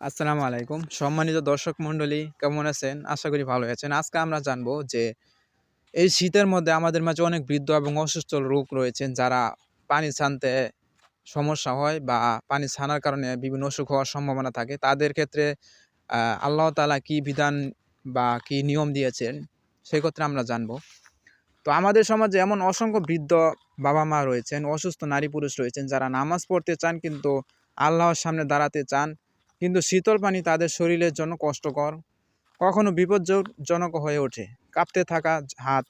আসসালামু আলাইকুম। সম্মানিত দর্শক মণ্ডলী, কেমন আছেন? আশা করি ভালো আছেন। আজকে আমরা জানব যে, এই শীতের মধ্যে আমাদের মাঝে অনেক বৃদ্ধ এবং অসুস্থ রোগ রয়েছেন যারা পানি ছানতে সমস্যা হয় বা পানি ছানার কারণে বিভিন্ন অসুখ হওয়ার সম্ভাবনা থাকে। তাদের ক্ষেত্রে আল্লাহ তালা কি বিধান বা কি নিয়ম দিয়েছেন সেই ক্ষেত্রে আমরা জানব। তো আমাদের সমাজে এমন অসংখ্য বৃদ্ধ বাবা মা রয়েছেন, অসুস্থ নারী পুরুষ রয়েছেন যারা নামাজ পড়তে চান কিন্তু আল্লাহর সামনে দাঁড়াতে চান। কিন্তু শীতল পানি তাদের শরীরের জন্য কষ্টকর। কখনো বিপজ্জনক হয়ে ওঠে। কাঁপতে থাকা হাত,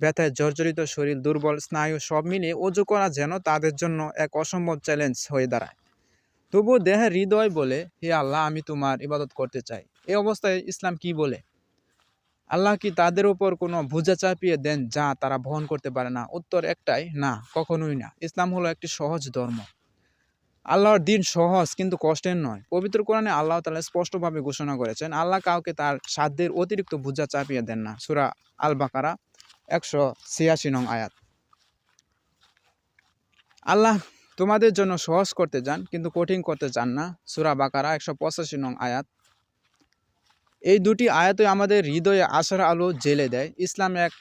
ব্যথায় জর্জরিত শরীর, দুর্বল স্নায়ু সব মিলিয়ে অজু করা যেন তাদের জন্য এক অসম্ভব চ্যালেঞ্জ হয়ে দাঁড়ায়। তবুও দেহের হৃদয় বলে, হে আল্লাহ, আমি তোমার ইবাদত করতে চাই। এ অবস্থায় ইসলাম কি বলে? আল্লাহ কি তাদের ওপর কোনো বোঝা চাপিয়ে দেন যা তারা বহন করতে পারে না? উত্তর একটাই, না, কখনোই না। ইসলাম হলো একটি সহজ ধর্ম। আল্লাহর দিন সহজ, কিন্তু কষ্টের নয়। পবিত্র কোরআনে আল্লাহ তালা স্পষ্টভাবে ঘোষণা করেছেন, আল্লাহ কাউকে তার সাধ্যের অতিরিক্ত বোঝা চাপিয়ে দেন না। সুরা আল বাকারা একশো ছিয়াশি নং আয়াত। আল্লাহ তোমাদের জন্য সহজ করতে যান, কিন্তু কঠিন করতে চান না। সুরা বাকারা একশো পঁচাশি নং আয়াত। এই দুটি আয়াতই আমাদের হৃদয়ে আশার আলো জেলে দেয়। ইসলাম এক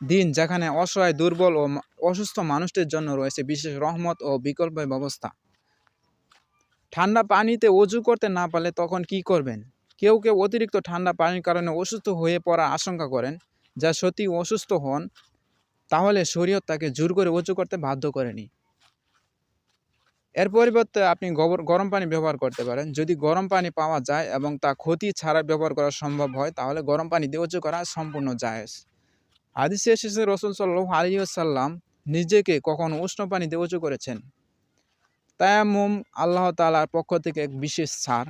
দিন যেখানে অসহায়, দুর্বল ও অসুস্থ মানুষদের জন্য রয়েছে বিশেষ রহমত ও বিকল্প ব্যবস্থা। ঠান্ডা পানিতে অজু করতে না পারলে তখন কি করবেন? কেউ কেউ অতিরিক্ত ঠান্ডা পানির কারণে অসুস্থ হয়ে পড়ার আশঙ্কা করেন। যা সত্যি অসুস্থ হন, তাহলে শরীয়ত তাকে জোর করে অজু করতে বাধ্য করেনি। এর পরিবর্তে আপনি গরম পানি ব্যবহার করতে পারেন। যদি গরম পানি পাওয়া যায় এবং তা ক্ষতি ছাড়া ব্যবহার করা সম্ভব হয়, তাহলে গরম পানি দিয়ে অজু করা সম্পূর্ণ জায়েজ। হাদিসে এসেছে রসুল সাল্লাহ আলী সাল্লাম নিজেকে কখনো উষ্ণ পানিতে উঁচু করেছেন। তায়াম্মুম আল্লাহ তালার পক্ষ থেকে এক বিশেষ সার।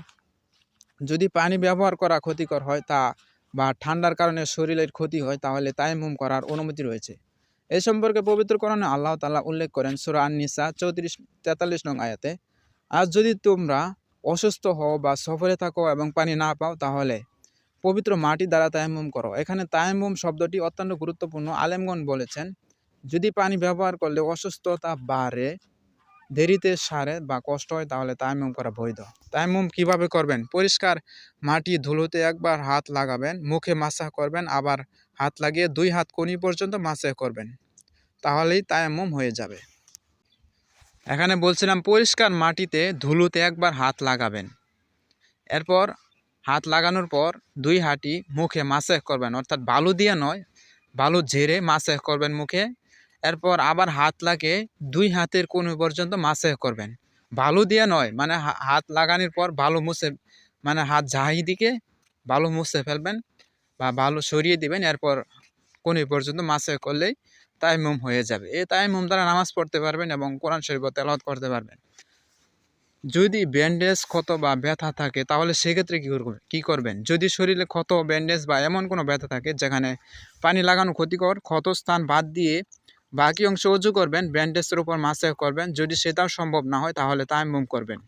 যদি পানি ব্যবহার করা ক্ষতিকর হয় তা বা ঠান্ডার কারণে শরীরের ক্ষতি হয় তাহলে তায়াম্মুম করার অনুমতি রয়েছে। এ সম্পর্কে পবিত্রকরণে আল্লাহ তাআলা উল্লেখ করেন সুরা আন-নিসা চৌত্রিশ, তেতাল্লিশ নং আয়াতে আর যদি তোমরা অসুস্থ হও বা সফরে থাকো এবং পানি না পাও তাহলে পবিত্র মাটি দ্বারা তায়াম্মুম করো। এখানে তায়াম্মুম শব্দটি অত্যন্ত গুরুত্বপূর্ণ। আলেমগণ বলেছেন, যদি পানি ব্যবহার করলে অসুস্থতা বাড়ে, দেরিতে সারে বা কষ্ট হয়, তাহলে তায়াম্মুম করা বৈধ। তায়াম্মুম কীভাবে করবেন? পরিষ্কার মাটি ধুলোতে একবার হাত লাগাবেন, মুখে মাসা করবেন, আবার হাত লাগিয়ে দুই হাত কোনি পর্যন্ত মাসাহ করবেন। তাহলেই তায়াম্মুম হয়ে যাবে। এখানে বলছিলাম, পরিষ্কার মাটিতে ধুলোতে একবার হাত লাগাবেন। এরপর হাত লাগানোর পর দুই হাঁটি মুখে মাসেহ করবেন। অর্থাৎ বালু দিয়ে নয়, বালু ঝেড়ে মাসেহ করবেন মুখে। এরপর আবার হাত লাগে দুই হাতের কোণ পর্যন্ত মাসেহ করবেন। বালু দিয়ে নয় মানে হাত লাগানোর পর বালু মুছে মানে হাত দিকে বালু মুছে ফেলবেন বা বালু সরিয়ে দিবেন। এরপর কোণ পর্যন্ত মাসেহ করলেই তাইমুম হয়ে যাবে। এই তাইমুম দ্বারা নামাজ পড়তে পারবেন এবং কোরআন শরীফ তেলাওয়াত করতে পারবেন। যদি ব্যান্ডেজ ক্ষত বা ব্যথা থাকে, তাহলে সেক্ষেত্রে কী করবেন? কী করবেন? যদি শরীরে ক্ষত ব্যান্ডেজ বা এমন কোনো ব্যথা থাকে, যেখানে পানি লাগানো ক্ষতিকর ক্ষত স্থান বাদ দিয়ে বাকি অংশ উঁচু করবেন ব্যান্ডেজের উপর মাসে করবেন, যদি সেটাও সম্ভব না হয়, তাহলে তায়াম্মুম করবেন।